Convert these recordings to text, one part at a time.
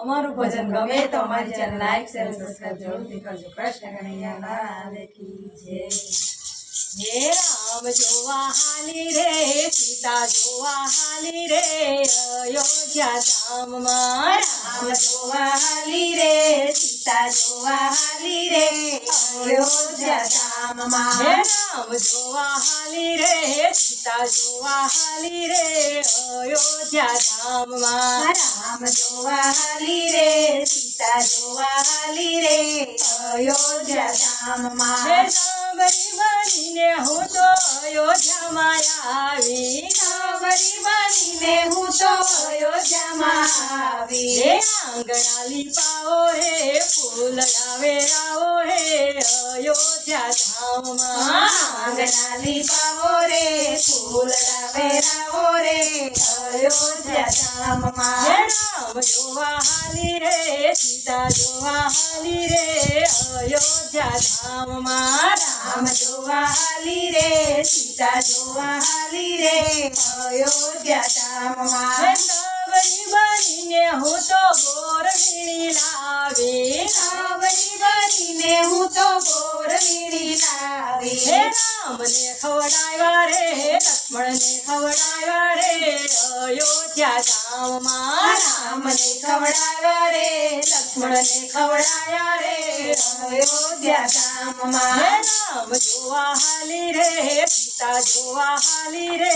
અમારું ભજન ગમે તો અમારી ચેનલ લાઈક શેર અને સબસ્ક્રાઇબ જરૂરથી કરજો. કૃષ્ણ કનૈયા લાલ કી જય. હે રામ જોવા હાલી રે સીતા જોવા હાલી રે અયોધ્યા ધામમાં રામ જોવા હાલી રે સીતા જોવા હાલી રે અયોધ્યા ધામમાં હે રામ જોવા હાલી રે સીતા જોવા હાલી રે અયોધ્યા ધામમાં. રામ જોવા હાલી રે સીતા જોવા હાલી રે અયોધ્યા ધામમાં. સાંભળી બનીને હું તો અયોધ્યામાં આવી. સાંભળી બનીને હું તો અયોધ્યામાં આવી હે આંગણા લીપાઓ રે ફૂલ લાવેરાઓ રે અયોધ્યા ધામમાં આંગણા લીપાઓ રે, ફૂલ લાવેરાઓ રે, અયોધ્યા ધામમાં હે રામ જોવા હાલી રે, સીતા જોવા હાલી રે, અયોધ્યા ધામમાં રામ જોવા હાલી રે, સીતા જોવા હાલી રે, અયોધ્યા ધામમાં સાવરી બનીને હું તો બોર વીણી લાવી. સાવરી બનીને હું તો બોર વીણી લાવી. હે રામને ખવડાવ્યા રે લક્ષ્મણને ખવડાવ્યા રે અયોધ્યા ગામમાં રામને ખવડાવ્યા રે લક્ષ્મણને ખવડાવ્યા રે અયોધ્યા ધામમાં હે રામ જોવા હાલી રે સીતા જોવા હાલી રે,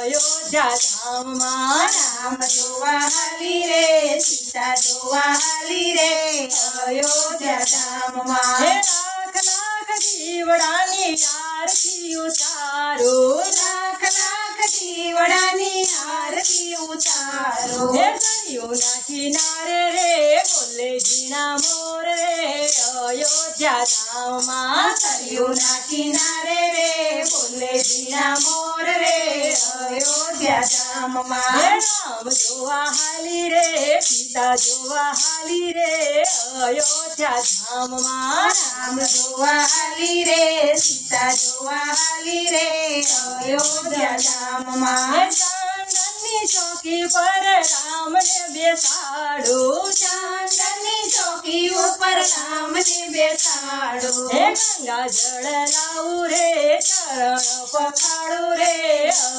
અયોધ્યા ધામમાં રામ જોવા હાલી રે સીતા જોવા હાલી રે, અયોધ્યા ધામમાં. હે લાખ લાખ જીવડાની આરતી ઉતારો, લાખ લાખ જીવડાની આરતી ઉતારો. હે કિનારે રે, બોલે જીણા મોર રે, અયોધ્યા ધામમાં. રામ જોવા હાલી રે, સીતા જોવા હાલી રે, અયોધ્યા ધામમાં. રામ જોવા હાલી રે, સીતા જોવા હાલી રે, અયોધ્યા ધામમાં. હે ચાંદની ચોકી પર રામને ગંગા જળ લાવું રે ચરણ પખાડું રે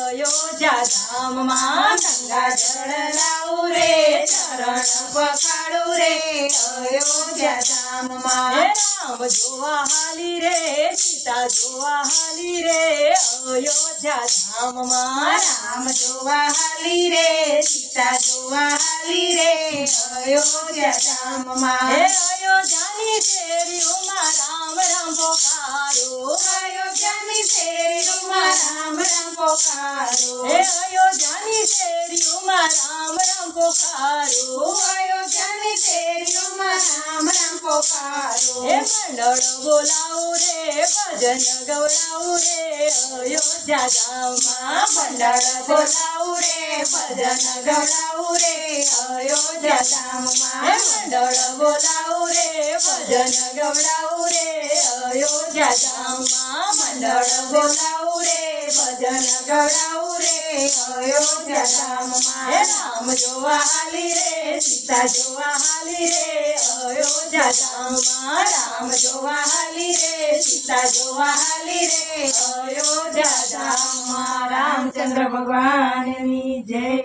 અયોધ્યા ધામમાં ગંગા જળ લાવું રે. રામ જોવા હાલી રે સીતા જોવા હાલી રે અયોધ્યા ધામમાં રામ જોવા હાલી રે સીતા જોવા હાલી રે અયોધ્યા ધામમાં. હે અયોધ્યાની શેરીઓમાં રામ રામ પોકારો. અયોધ્યાની શેરીઓમાં રામ રામ પોકારો. હે અયોધ્યાની શેરીઓમાં રામ રામ પોકારો. અયોધ્યાની શેરીઓમાં રામ રામ પોકારો. હે મંડળ બોલાવું રે, ભજન ગવડાવું રે, અયોધ્યા ધામમાં મંડળ બોલાવું રે, ભજન ગવડાવું રે, અયોધ્યા ધામમાં હે મંડળ બોલાવું રે, ભજન ગવડાવું રે, અયોધ્યા ધામમાં મંડળ બોલાવું રે. ભજન ગવડાવું રે અયોધ્યા ધામમાં. રામ, જોવા હાલી રે, સીતા જોવા હાલી રે, અયોધ્યા ધામમાં. રામ, જોવા હાલી રે, સીતા જોવા હાલી રે, અયોધ્યા ધામમાં. રામચંદ્ર ભગવાનની જય.